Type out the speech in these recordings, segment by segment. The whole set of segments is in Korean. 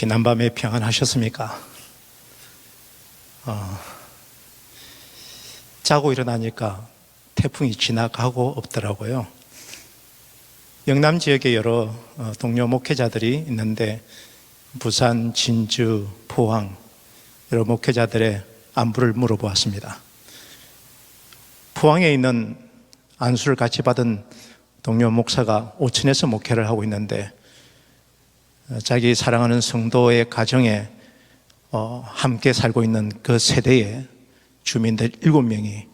지난밤에 평안하셨습니까? 어, 자고 일어나니까 태풍이 지나가고 없더라고요. 영남 지역에 여러 어, 동료 목회자들이 있는데 부산, 진주, 포항 여러 목회자들의 안부를 물어보았습니다. 포항에 있는 안수를 같이 받은 동료 목사가 오천에서 목회를 하고 있는데 어, 자기 사랑하는 성도의 가정에 어, 함께 살고 있는 그 세대의 주민들 일곱 명이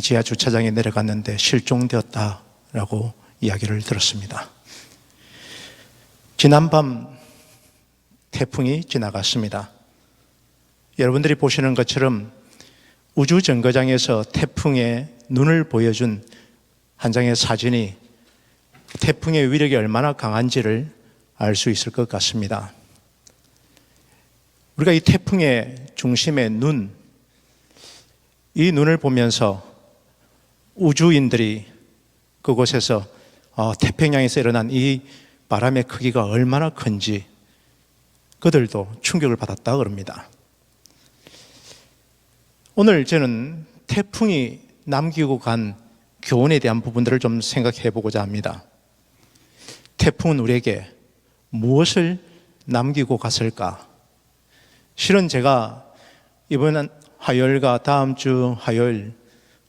지하 주차장에 내려갔는데 실종되었다라고 이야기를 들었습니다. 지난밤 태풍이 지나갔습니다. 여러분들이 보시는 것처럼 우주 정거장에서 태풍의 눈을 보여준 한 장의 사진이 태풍의 위력이 얼마나 강한지를 알 수 있을 것 같습니다. 우리가 이 태풍의 중심의 눈, 이 눈을 보면서 우주인들이 그곳에서 어, 태평양에서 일어난 이 바람의 크기가 얼마나 큰지 그들도 충격을 받았다 그럽니다. 오늘 저는 태풍이 남기고 간 교훈에 대한 부분들을 좀 생각해 보고자 합니다. 태풍은 우리에게 무엇을 남기고 갔을까? 실은 제가 이번 화요일과 다음 주 화요일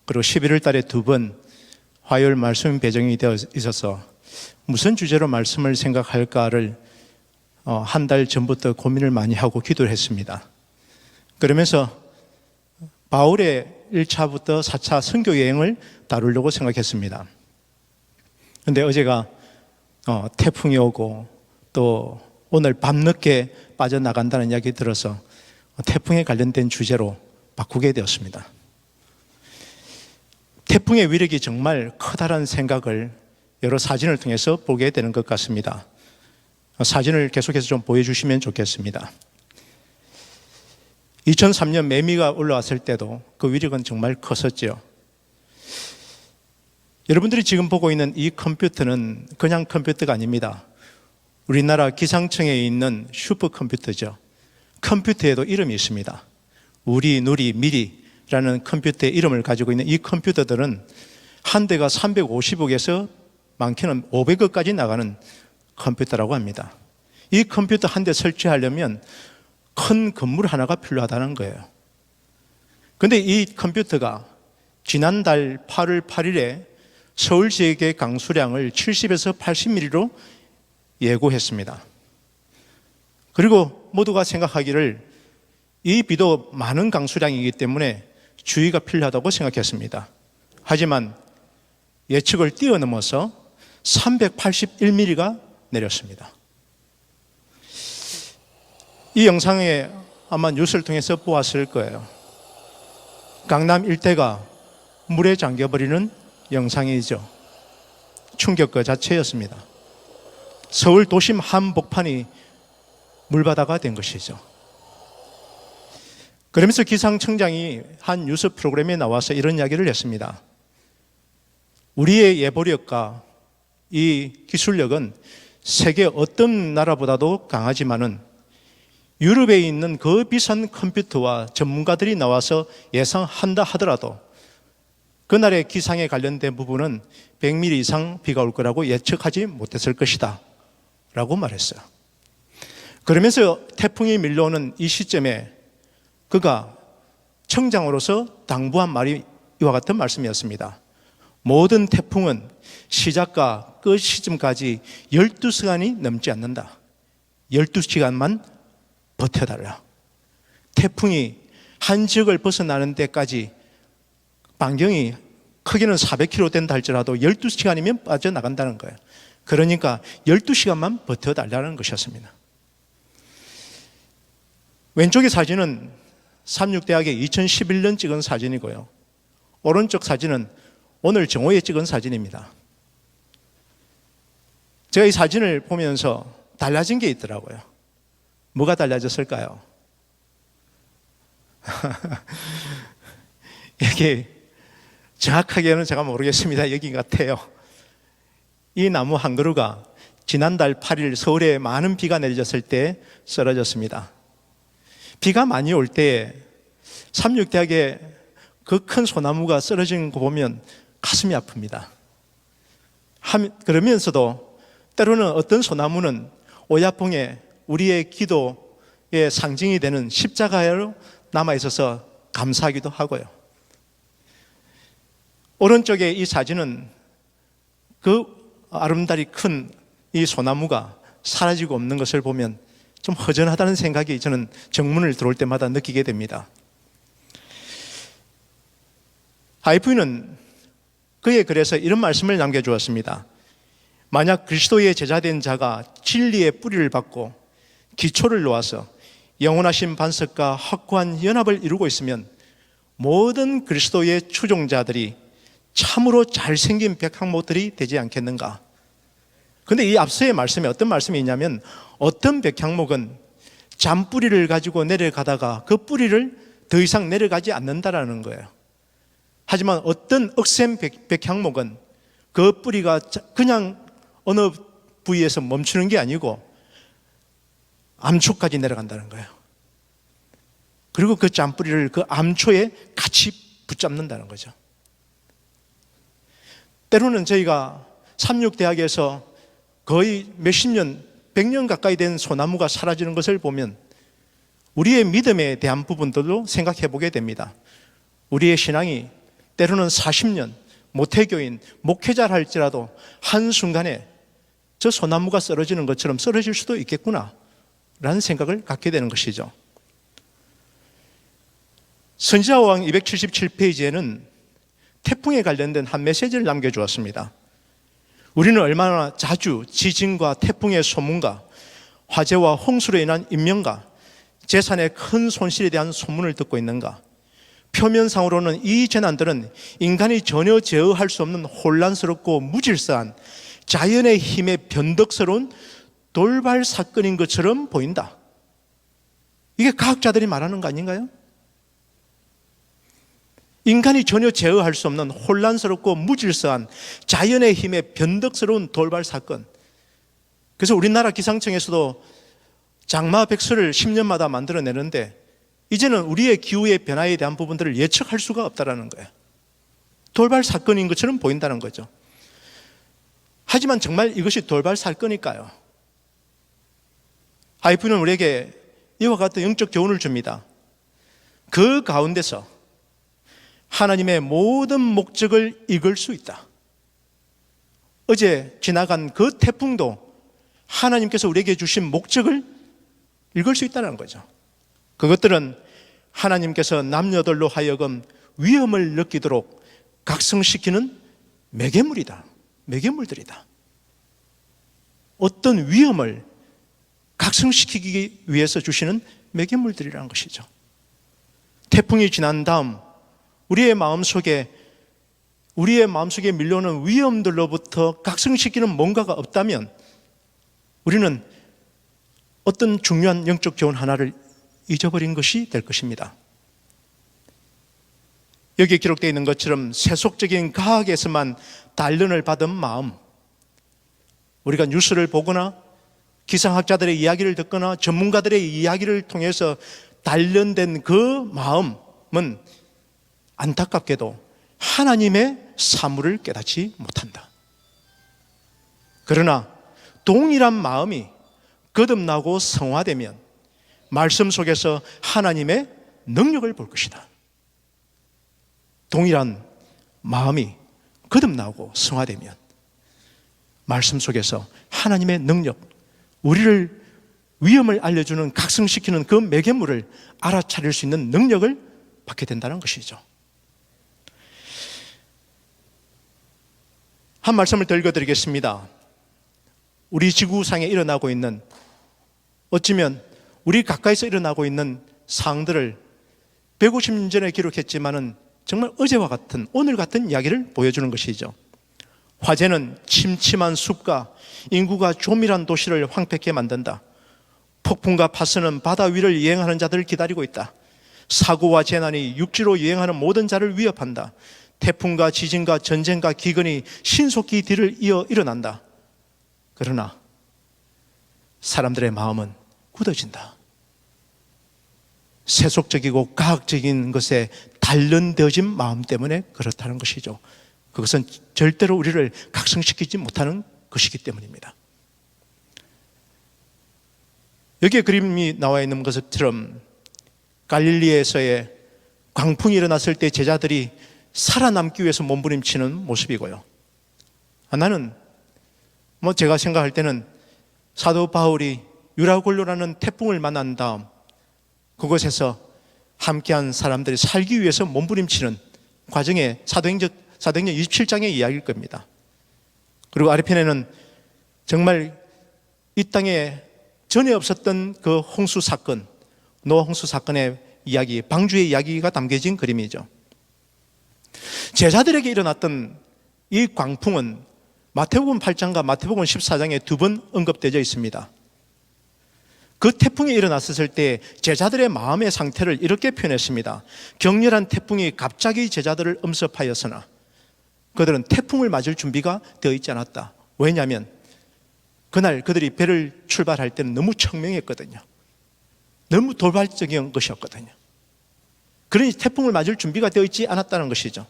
그리고 11월 달에 두 번 화요일 말씀 배정이 되어 있어서 무슨 주제로 말씀을 생각할까를 어, 한달 전부터 고민을 많이 하고 기도를 했습니다. 그러면서 바울의 1차부터 4차 선교 여행을 다루려고 생각했습니다. 근데 어제가 어, 태풍이 오고 또 오늘 밤늦게 빠져나간다는 이야기 들어서 태풍에 관련된 주제로 바꾸게 되었습니다. 태풍의 위력이 정말 커다란 생각을 여러 사진을 통해서 보게 되는 것 같습니다. 사진을 계속해서 좀 보여주시면 좋겠습니다. 2003년 매미가 올라왔을 때도 그 위력은 정말 컸었죠. 여러분들이 지금 보고 있는 이 컴퓨터는 그냥 컴퓨터가 아닙니다. 우리나라 기상청에 있는 슈퍼컴퓨터죠. 컴퓨터에도 이름이 있습니다. 우리, 누리, 미리라는 컴퓨터의 이름을 가지고 있는 이 컴퓨터들은 한 대가 350억에서 많게는 500억까지 나가는 컴퓨터라고 합니다. 이 컴퓨터 한 대 설치하려면 큰 건물 하나가 필요하다는 거예요. 근데 이 컴퓨터가 지난달 8월 8일에 서울 지역의 강수량을 70에서 80mm로 예고했습니다. 그리고 모두가 생각하기를 이 비도 많은 강수량이기 때문에 주의가 필요하다고 생각했습니다. 하지만 예측을 뛰어넘어서 381mm가 내렸습니다. 이 영상에 아마 뉴스를 통해서 보았을 거예요. 강남 일대가 물에 잠겨버리는 영상이죠. 충격 그 자체였습니다. 서울 도심 한복판이 물바다가 된 것이죠. 그러면서 기상청장이 한 뉴스 프로그램에 나와서 이런 이야기를 했습니다. 우리의 예보력과 이 기술력은 세계 어떤 나라보다도 강하지만은 유럽에 있는 그 비싼 컴퓨터와 전문가들이 나와서 예상한다 하더라도 그날의 기상에 관련된 부분은 100mm 이상 비가 올 거라고 예측하지 못했을 것이다. 라고 말했어요. 그러면서 태풍이 밀려오는 이 시점에 그가 청장으로서 당부한 말이 이와 같은 말씀이었습니다. 모든 태풍은 시작과 끝 시점까지 12시간이 넘지 않는다. 12시간만 버텨달라. 태풍이 한 지역을 벗어나는 데까지 반경이 크기는 400km 된다 할지라도 12시간이면 빠져나간다는 거예요. 그러니까 12시간만 버텨달라는 것이었습니다. 왼쪽의 사진은 삼육대학의 2011년 찍은 사진이고요. 오른쪽 사진은 오늘 정오에 찍은 사진입니다. 제가 이 사진을 보면서 달라진 게 있더라고요. 뭐가 달라졌을까요? 이게 정확하게는 제가 모르겠습니다. 여기 같아요. 이 나무 한 그루가 지난달 8일 서울에 많은 비가 내려졌을 때 쓰러졌습니다. 비가 많이 올 때에 삼육대학에 그큰 소나무가 쓰러진 거 보면 가슴이 아픕니다. 함- 그러면서도 때로는 어떤 소나무는 오야풍에 우리의 기도의 상징이 되는 십자가로 남아 있어서 감사하기도 하고요. 오른쪽에 이 사진은 그 아름다리 큰 이 소나무가 사라지고 없는 것을 보면 좀 허전하다는 생각이 저는 정문을 들어올 때마다 느끼게 됩니다. 하이프는 그의 글에서 이런 말씀을 남겨주었습니다. 만약 그리스도의 제자된 자가 진리의 뿌리를 받고 기초를 놓아서 영원하신 반석과 확고한 연합을 이루고 있으면 모든 그리스도의 추종자들이 참으로 잘생긴 백향목들이 되지 않겠는가? 근데 이 앞서의 말씀에 어떤 말씀이 있냐면 어떤 백향목은 잔뿌리를 가지고 내려가다가 그 뿌리를 더 이상 내려가지 않는다라는 거예요. 하지만 어떤 억센 백, 백향목은 그 뿌리가 자- 그냥 어느 부위에서 멈추는 게 아니고 암초까지 내려간다는 거예요. 그리고 그 잔뿌리를 그 암초에 같이 붙잡는다는 거죠. 때로는 저희가 삼육대학에서 거의 몇십 년, 백 년 가까이 된 소나무가 사라지는 것을 보면 우리의 믿음에 대한 부분들도 생각해 보게 됩니다. 우리의 신앙이 때로는 40년, 모태교인, 목회자를 할지라도 한순간에 저 소나무가 쓰러지는 것처럼 쓰러질 수도 있겠구나. 라는 생각을 갖게 되는 것이죠. 선지자왕 277페이지에는 태풍에 관련된 한 메시지를 남겨주었습니다. 우리는 얼마나 자주 지진과 태풍의 소문과 화재와 홍수로 인한 인명과 재산의 큰 손실에 대한 소문을 듣고 있는가? 표면상으로는 이 재난들은 인간이 전혀 제어할 수 없는 혼란스럽고 무질서한 자연의 힘에 변덕스러운 돌발 사건인 것처럼 보인다. 이게 과학자들이 말하는 거 아닌가요? 인간이 전혀 제어할 수 없는 혼란스럽고 무질서한 자연의 힘에 변덕스러운 돌발 사건. 그래서 우리나라 기상청에서도 장마 백수를 10년마다 만들어내는데 이제는 우리의 기후의 변화에 대한 부분들을 예측할 수가 없다라는 거예요. 돌발 사건인 것처럼 보인다는 거죠. 하지만 정말 이것이 돌발 사건일까요? 하이프는 우리에게 이와 같은 영적 교훈을 줍니다. 그 가운데서 하나님의 모든 목적을 이끌 수 있다. 어제 지나간 그 태풍도 하나님께서 우리에게 주신 목적을 읽을 수 있다는 거죠. 그것들은 하나님께서 남녀들로 하여금 위험을 느끼도록 각성시키는 매개물이다. 매개물들이다. 어떤 위험을 각성시키기 위해서 주시는 매개물들이라는 것이죠. 태풍이 지난 다음 우리의 마음속에 우리의 마음속에 밀려오는 위험들로부터 각성시키는 뭔가가 없다면 우리는 어떤 중요한 영적 교훈 하나를 잊어버린 것이 될 것입니다. 여기에 기록되어 있는 것처럼 세속적인 과학에서만 단련을 받은 마음, 우리가 뉴스를 보거나 기상학자들의 이야기를 듣거나 전문가들의 이야기를 통해서 단련된 그 마음은 안타깝게도 하나님의 사물을 깨닫지 못한다. 그러나 동일한 마음이 거듭나고 성화되면 말씀 속에서 하나님의 능력을 볼 것이다. 동일한 마음이 거듭나고 성화되면 말씀 속에서 하나님의 능력, 우리를 위험을 알려주는 각성시키는 그 매개물을 알아차릴 수 있는 능력을 받게 된다는 것이죠. 한 말씀을 더 읽어드리겠습니다. 우리 지구상에 일어나고 있는 어찌면 우리 가까이서 일어나고 있는 상들을 150년 전에 기록했지만은 정말 어제와 같은 오늘 같은 이야기를 보여주는 것이죠. 화재는 침침한 숲과 인구가 조밀한 도시를 황폐케 만든다. 폭풍과 파스는 바다 위를 유행하는 자들을 기다리고 있다. 사고와 재난이 육지로 유행하는 모든 자를 위협한다. 태풍과 지진과 전쟁과 기근이 신속히 뒤를 이어 일어난다. 그러나 사람들의 마음은 굳어진다. 세속적이고 과학적인 것에 단련되어진 마음 때문에 그렇다는 것이죠. 그것은 절대로 우리를 각성시키지 못하는 것이기 때문입니다. 여기에 그림이 나와 있는 것처럼 갈릴리에서의 광풍이 일어났을 때 제자들이 살아남기 위해서 몸부림치는 모습이고요. 하나는 뭐 제가 생각할 때는 사도 바울이 유라굴로라는 태풍을 만난 다음 그곳에서 함께한 사람들이 살기 위해서 몸부림치는 과정의 사도행전, 사도행전 27장의 이야기일 겁니다. 그리고 아래편에는 정말 이 땅에 전에 없었던 그 홍수 사건, 노아 홍수 사건의 이야기, 방주의 이야기가 담겨진 그림이죠. 제자들에게 일어났던 이 광풍은 마태복음 8장과 마태복음 14장에 두 번 언급되어 있습니다. 그 태풍이 일어났을 때 제자들의 마음의 상태를 이렇게 표현했습니다. 격렬한 태풍이 갑자기 제자들을 엄습하였으나 그들은 태풍을 맞을 준비가 되어 있지 않았다. 왜냐하면 그날 그들이 배를 출발할 때는 너무 청명했거든요. 너무 돌발적인 것이었거든요. 그러니 태풍을 맞을 준비가 되어 있지 않았다는 것이죠.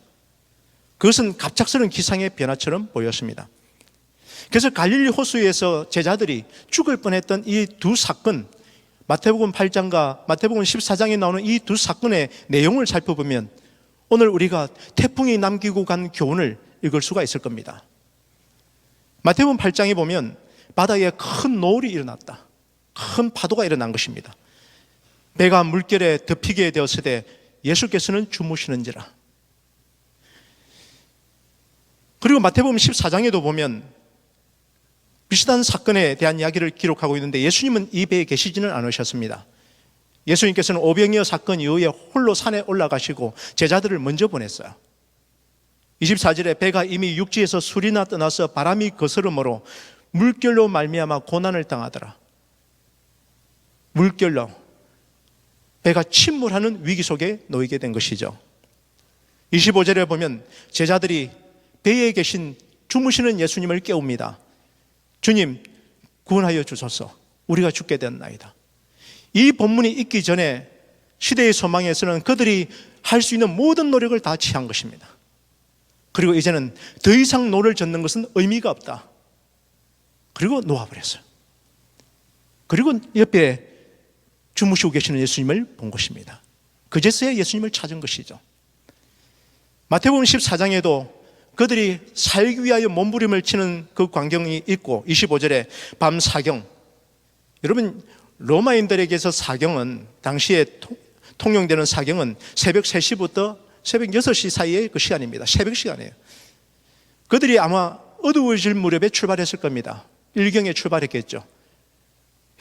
그것은 갑작스러운 기상의 변화처럼 보였습니다. 그래서 갈릴리 호수에서 제자들이 죽을 뻔했던 이 두 사건, 마태복음 8장과 마태복음 14장에 나오는 이 두 사건의 내용을 살펴보면 오늘 우리가 태풍이 남기고 간 교훈을 읽을 수가 있을 겁니다. 마태복음 8장에 보면 바다에 큰 노을이 일어났다. 큰 파도가 일어난 것입니다. 배가 물결에 덮이게 되었을 때 예수께서는 주무시는지라. 그리고 마태복음 14장에도 보면 비슷한 사건에 대한 이야기를 기록하고 있는데 예수님은 이 배에 계시지는 않으셨습니다. 예수님께서는 오병이어 사건 이후에 홀로 산에 올라가시고 제자들을 먼저 보냈어요. 24절에 배가 이미 육지에서 술이나 떠나서 바람이 거스름으로 물결로 말미암아 고난을 당하더라. 물결로 배가 침몰하는 위기 속에 놓이게 된 것이죠. 25절에 보면 제자들이 배에 계신 주무시는 예수님을 깨웁니다. 주님, 구원하여 주소서. 우리가 죽게 되었나이다. 이 본문이 있기 전에 시대의 소망에서는 그들이 할 수 있는 모든 노력을 다 취한 것입니다. 그리고 이제는 더 이상 노를 젓는 것은 의미가 없다. 그리고 놓아버렸어요. 그리고 옆에 주무시고 계시는 예수님을 본 것입니다. 그제서야 예수님을 찾은 것이죠. 마태복음 14장에도 그들이 살기 위하여 몸부림을 치는 그 광경이 있고 25절에 밤 사경 여러분 로마인들에게서 사경은 당시에 통용되는 사경은 새벽 3시부터 새벽 6시 사이의 그 시간입니다. 새벽 시간이에요. 그들이 아마 어두워질 무렵에 출발했을 겁니다. 일경에 출발했겠죠.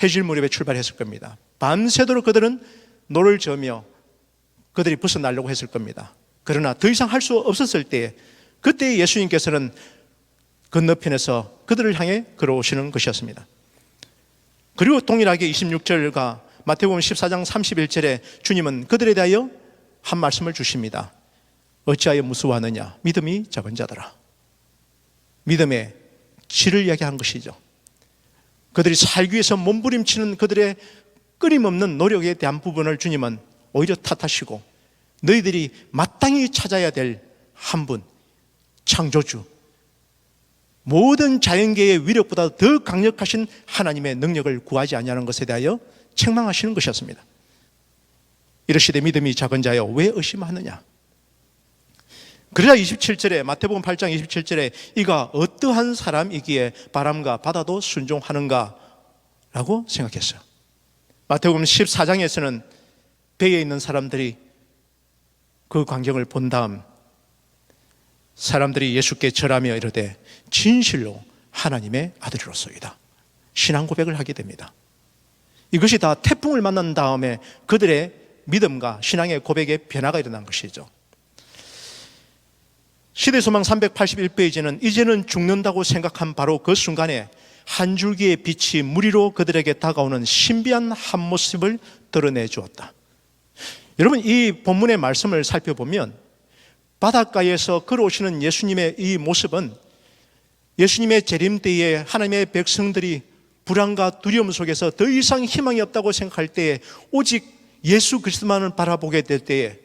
해질 무렵에 출발했을 겁니다. 밤새도록 그들은 노를 저며 그들이 벗어나려고 했을 겁니다. 그러나 더 이상 할 수 없었을 때 그때 예수님께서는 건너편에서 그들을 향해 걸어오시는 것이었습니다. 그리고 동일하게 26절과 마태복음 14장 31절에 주님은 그들에 대하여 한 말씀을 주십니다. 어찌하여 무수하느냐? 믿음이 적은 자들아. 믿음의 질을 이야기한 것이죠. 그들이 살기 위해서 몸부림치는 그들의 끊임없는 노력에 대한 부분을 주님은 오히려 탓하시고 너희들이 마땅히 찾아야 될 한 분, 창조주, 모든 자연계의 위력보다 더 강력하신 하나님의 능력을 구하지 아니하는 것에 대하여 책망하시는 것이었습니다. 이러시되 믿음이 작은 자여 왜 의심하느냐? 그러자 27절에 마태복음 8장 27절에 이가 어떠한 사람이기에 바람과 바다도 순종하는가? 라고 생각했어요. 마태복음 14장에서는 배에 있는 사람들이 그 광경을 본 다음 사람들이 예수께 절하며 이르되 진실로 하나님의 아들이로소이다. 신앙 고백을 하게 됩니다. 이것이 다 태풍을 만난 다음에 그들의 믿음과 신앙의 고백의 변화가 일어난 것이죠. 시대소망 381페이지는 이제는 죽는다고 생각한 바로 그 순간에 한 줄기의 빛이 무리로 그들에게 다가오는 신비한 한 모습을 드러내 주었다. 여러분, 이 본문의 말씀을 살펴보면 바닷가에서 걸어오시는 예수님의 이 모습은 예수님의 재림 때에 하나님의 백성들이 불안과 두려움 속에서 더 이상 희망이 없다고 생각할 때에 오직 예수 그리스도만을 바라보게 될 때에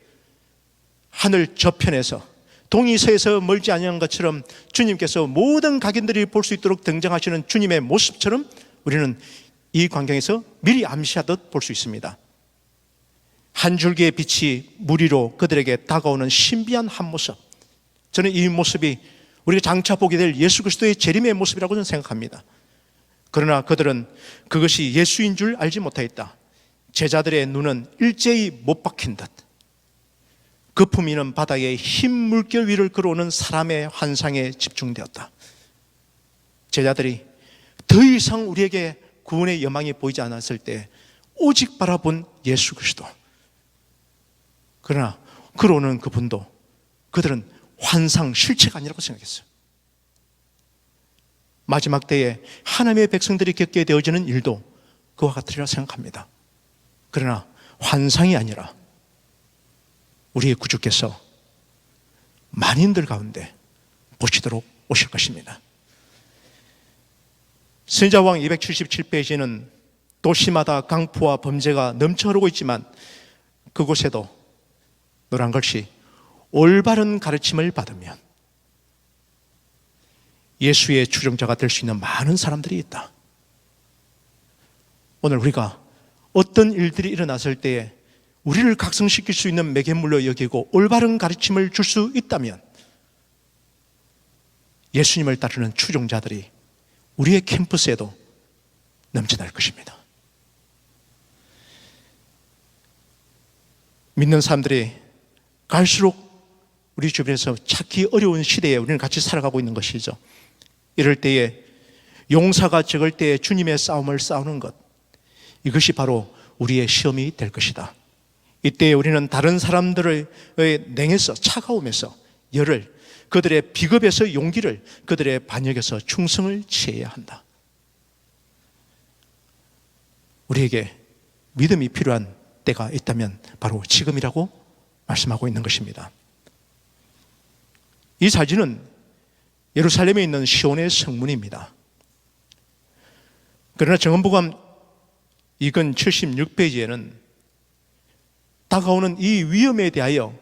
하늘 저편에서 동이서에서 멀지 아니한 것처럼 주님께서 모든 각인들이 볼 수 있도록 등장하시는 주님의 모습처럼 우리는 이 광경에서 미리 암시하듯 볼 수 있습니다. 한 줄기의 빛이 무리로 그들에게 다가오는 신비한 한 모습. 저는 이 모습이 우리가 장차 보게 될 예수 그리스도의 재림의 모습이라고 저는 생각합니다. 그러나 그들은 그것이 예수인 줄 알지 못하였다. 제자들의 눈은 일제히 못 박힌 듯. 거품이는 바닥에 흰 물결 위를 걸어오는 사람의 환상에 집중되었다. 제자들이 더 이상 우리에게 구원의 여망이 보이지 않았을 때 오직 바라본 예수 그리스도. 그러나 걸어오는 그분도 그들은 환상 실체가 아니라고 생각했어요. 마지막 때에 하나님의 백성들이 겪게 되어지는 일도 그와 같으리라 생각합니다. 그러나 환상이 아니라 우리의 구주께서 만인들 가운데 보시도록 오실 것입니다. 선자왕 277페이지는 도시마다 강포와 범죄가 넘쳐 흐르고 있지만 그곳에도 노란 글씨 올바른 가르침을 받으면 예수의 추종자가 될 수 있는 많은 사람들이 있다. 오늘 우리가 어떤 일들이 일어났을 때에 우리를 각성시킬 수 있는 매개물로 여기고 올바른 가르침을 줄 수 있다면 예수님을 따르는 추종자들이 우리의 캠퍼스에도 넘쳐날 것입니다. 믿는 사람들이 갈수록 우리 주변에서 찾기 어려운 시대에 우리는 같이 살아가고 있는 것이죠. 이럴 때에 용사가 적을 때에 주님의 싸움을 싸우는 것. 이것이 바로 우리의 시험이 될 것이다. 이때 우리는 다른 사람들의 냉에서 차가움에서 열을 그들의 비겁에서 용기를 그들의 반역에서 충성을 취해야 한다. 우리에게 믿음이 필요한 때가 있다면 바로 지금이라고 말씀하고 있는 것입니다. 이 사진은 예루살렘에 있는 시온의 성문입니다. 그러나 정언부감 이건 76페이지에는 다가오는 이 위험에 대하여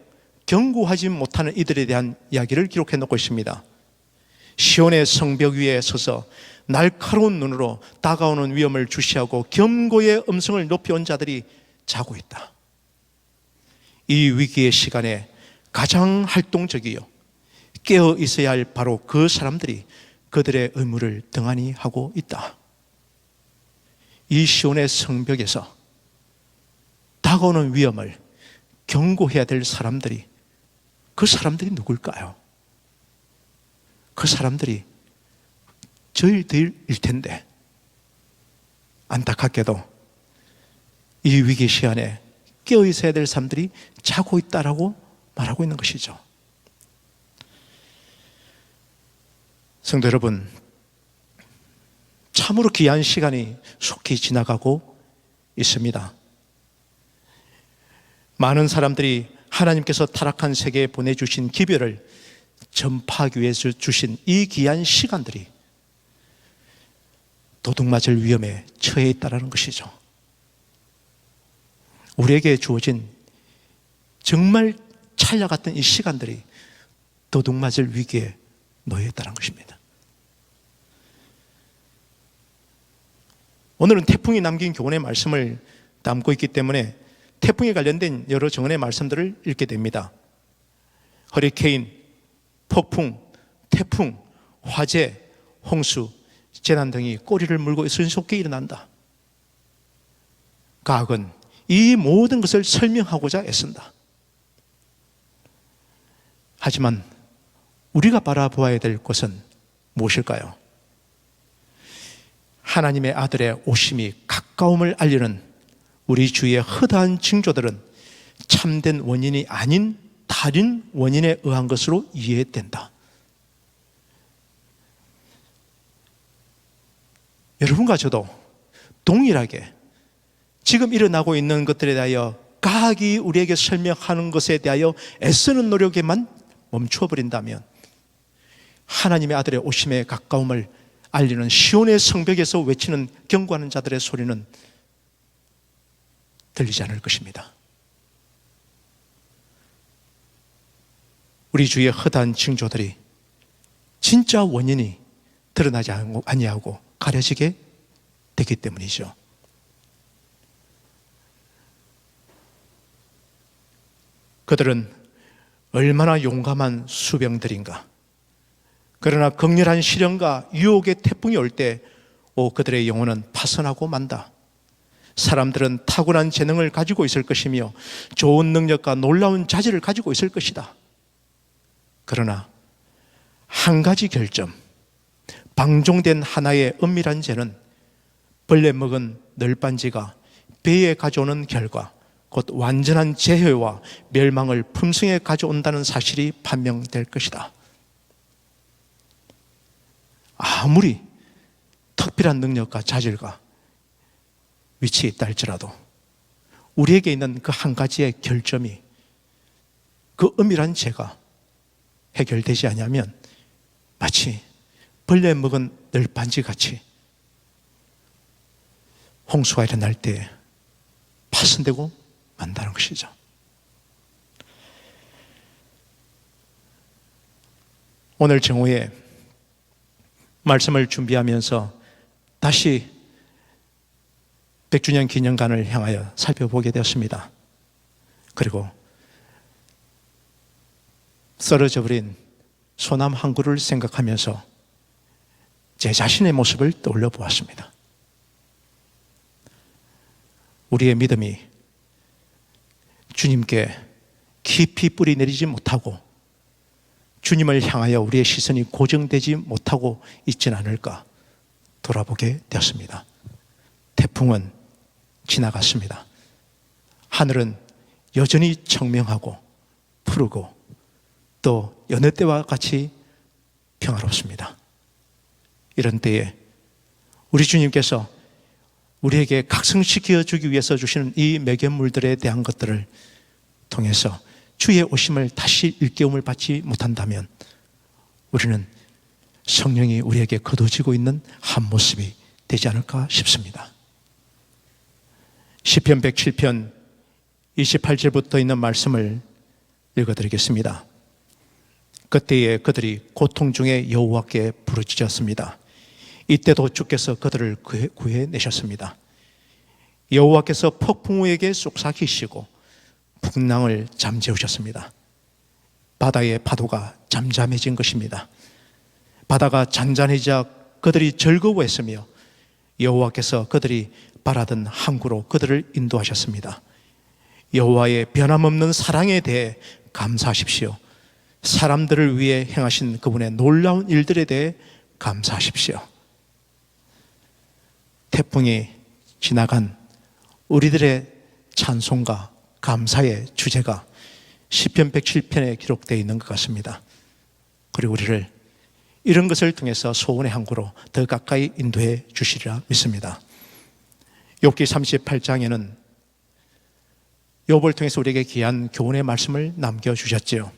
경고하지 못하는 이들에 대한 이야기를 기록해 놓고 있습니다. 시온의 성벽 위에 서서 날카로운 눈으로 다가오는 위험을 주시하고 경고의 음성을 높여온 자들이 자고 있다. 이 위기의 시간에 가장 활동적이요. 깨어 있어야 할 바로 그 사람들이 그들의 의무를 등한히 하고 있다. 이 시온의 성벽에서 다가오는 위험을 경고해야 될 사람들이 그 사람들이 누굴까요? 그 사람들이 저희들일 텐데 안타깝게도 이 위기 시간에 깨어 있어야 될 사람들이 자고 있다라고 말하고 있는 것이죠. 성도 여러분, 참으로 귀한 시간이 속히 지나가고 있습니다. 많은 사람들이 하나님께서 타락한 세계에 보내주신 기별을 전파하기 위해서 주신 이 귀한 시간들이 도둑맞을 위험에 처해 있다는 것이죠. 우리에게 주어진 정말 찰나 같은 이 시간들이 도둑맞을 위기에 놓여 있다는 것입니다. 오늘은 태풍이 남긴 교훈의 말씀을 담고 있기 때문에 태풍에 관련된 여러 정언의 말씀들을 읽게 됩니다. 허리케인, 폭풍, 태풍, 화재, 홍수, 재난 등이 꼬리를 물고 신속히 일어난다. 과학은 이 모든 것을 설명하고자 애쓴다. 하지만 우리가 바라보아야 될 것은 무엇일까요? 하나님의 아들의 오심이 가까움을 알리는 우리 주의 허다한 징조들은 참된 원인이 아닌 다른 원인에 의한 것으로 이해된다. 여러분과 저도 동일하게 지금 일어나고 있는 것들에 대하여 과학이 우리에게 설명하는 것에 대하여 애쓰는 노력에만 멈춰 버린다면 하나님의 아들의 오심의 가까움을 알리는 시온의 성벽에서 외치는 경고하는 자들의 소리는 들리지 않을 것입니다. 우리 주의 허다한 징조들이 진짜 원인이 드러나지 아니하고 가려지게 되기 때문이죠. 그들은 얼마나 용감한 수병들인가. 그러나 극렬한 시련과 유혹의 태풍이 올 때, 오, 그들의 영혼은 파선하고 만다. 사람들은 타고난 재능을 가지고 있을 것이며 좋은 능력과 놀라운 자질을 가지고 있을 것이다. 그러나 한 가지 결점, 방종된 하나의 은밀한 죄는 벌레 먹은 널빤지가 배에 가져오는 결과 곧 완전한 재해와 멸망을 품성에 가져온다는 사실이 판명될 것이다. 아무리 특별한 능력과 자질과 위치에 있다 할지라도 우리에게 있는 그 한 가지의 결점이 그 은밀한 죄가 해결되지 않으면 마치 벌레 먹은 널빤지 같이 홍수가 일어날 때 파손되고 만다는 것이죠. 오늘 정오에 말씀을 준비하면서 다시 백주년 기념관을 향하여 살펴보게 되었습니다. 그리고 썰어져 버린 소남 항구를 생각하면서 제 자신의 모습을 떠올려 보았습니다. 우리의 믿음이 주님께 깊이 뿌리 내리지 못하고 주님을 향하여 우리의 시선이 고정되지 못하고 있지는 않을까 돌아보게 되었습니다. 태풍은 지나갔습니다. 하늘은 여전히 청명하고 푸르고 또 여느 때와 같이 평화롭습니다. 이런 때에 우리 주님께서 우리에게 각성시켜 주기 위해서 주시는 이 매개물들에 대한 것들을 통해서 주의 오심을 다시 일깨움을 받지 못한다면 우리는 성령이 우리에게 거둬지고 있는 한 모습이 되지 않을까 싶습니다. 시편 107편 28절부터 있는 말씀을 읽어드리겠습니다. 그때에 그들이 고통 중에 여호와께 부르짖었습니다. 이때도 주께서 그들을 구해 내셨습니다. 여호와께서 폭풍우에게 쏙삭이시고 풍랑을 잠재우셨습니다. 바다의 파도가 잠잠해진 것입니다. 바다가 잔잔해져 그들이 즐거워했으며 여호와께서 그들이 바라던 항구로 그들을 인도하셨습니다. 여호와의 변함없는 사랑에 대해 감사하십시오. 사람들을 위해 행하신 그분의 놀라운 일들에 대해 감사하십시오. 태풍이 지나간 우리들의 찬송과 감사의 주제가 시편 107편에 기록되어 있는 것 같습니다. 그리고 우리를 이런 것을 통해서 소원의 항구로 더 가까이 인도해 주시리라 믿습니다. 욥기 38장에는 욥을 통해서 우리에게 귀한 교훈의 말씀을 남겨 주셨지요.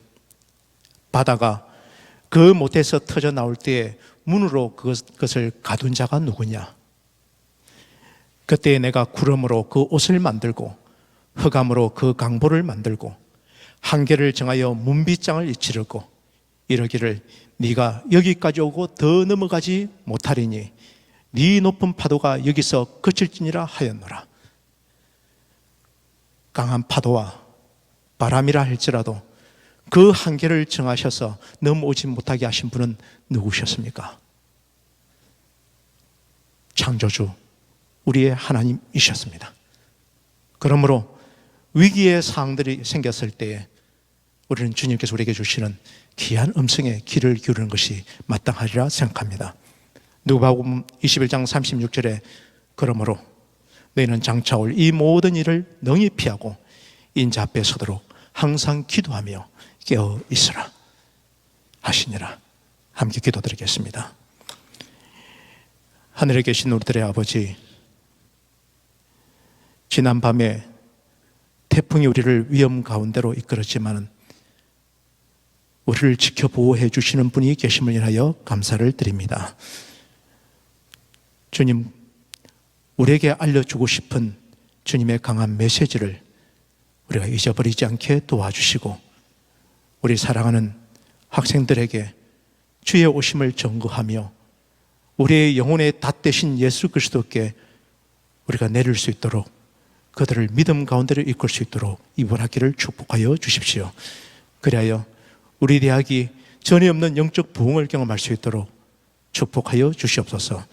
바다가 그 못에서 터져 나올 때에 문으로 그것을 가둔 자가 누구냐? 그때 내가 구름으로 그 옷을 만들고 흑암으로 그 강보를 만들고 한계를 정하여 문빗장을 이치르고 이러기를 네가 여기까지 오고 더 넘어가지 못하리니 네 높은 파도가 여기서 그칠지니라 하였노라. 강한 파도와 바람이라 할지라도 그 한계를 정하셔서 넘어오지 못하게 하신 분은 누구셨습니까? 창조주 우리의 하나님이셨습니다. 그러므로 위기의 상황들이 생겼을 때에 우리는 주님께서 우리에게 주시는 귀한 음성에 귀를 기울이는 것이 마땅하리라 생각합니다. 누가복음 21장 36절에 그러므로 너희는 장차 올 이 모든 일을 능히 피하고 인자 앞에 서도록 항상 기도하며 깨어 있으라 하시니라. 함께 기도드리겠습니다. 하늘에 계신 우리들의 아버지, 지난 밤에 태풍이 우리를 위험 가운데로 이끌었지만은 우리를 지켜 보호해 주시는 분이 계심을 인하여 감사를 드립니다. 주님, 우리에게 알려주고 싶은 주님의 강한 메시지를 우리가 잊어버리지 않게 도와주시고 우리 사랑하는 학생들에게 주의 오심을 전거하며 우리의 영혼의 닷 대신 예수 그리스도께 우리가 내릴 수 있도록 그들을 믿음 가운데로 이끌 수 있도록 이번 학기를 축복하여 주십시오. 그리하여 우리 대학이 전에 없는 영적 부흥을 경험할 수 있도록 축복하여 주시옵소서.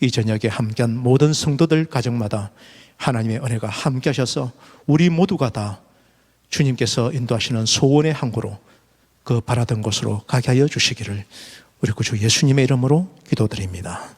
이 저녁에 함께한 모든 성도들 가정마다 하나님의 은혜가 함께 하셔서 우리 모두가 다 주님께서 인도하시는 소원의 항구로 그 바라던 곳으로 가게 하여 주시기를 우리 구주 예수님의 이름으로 기도드립니다.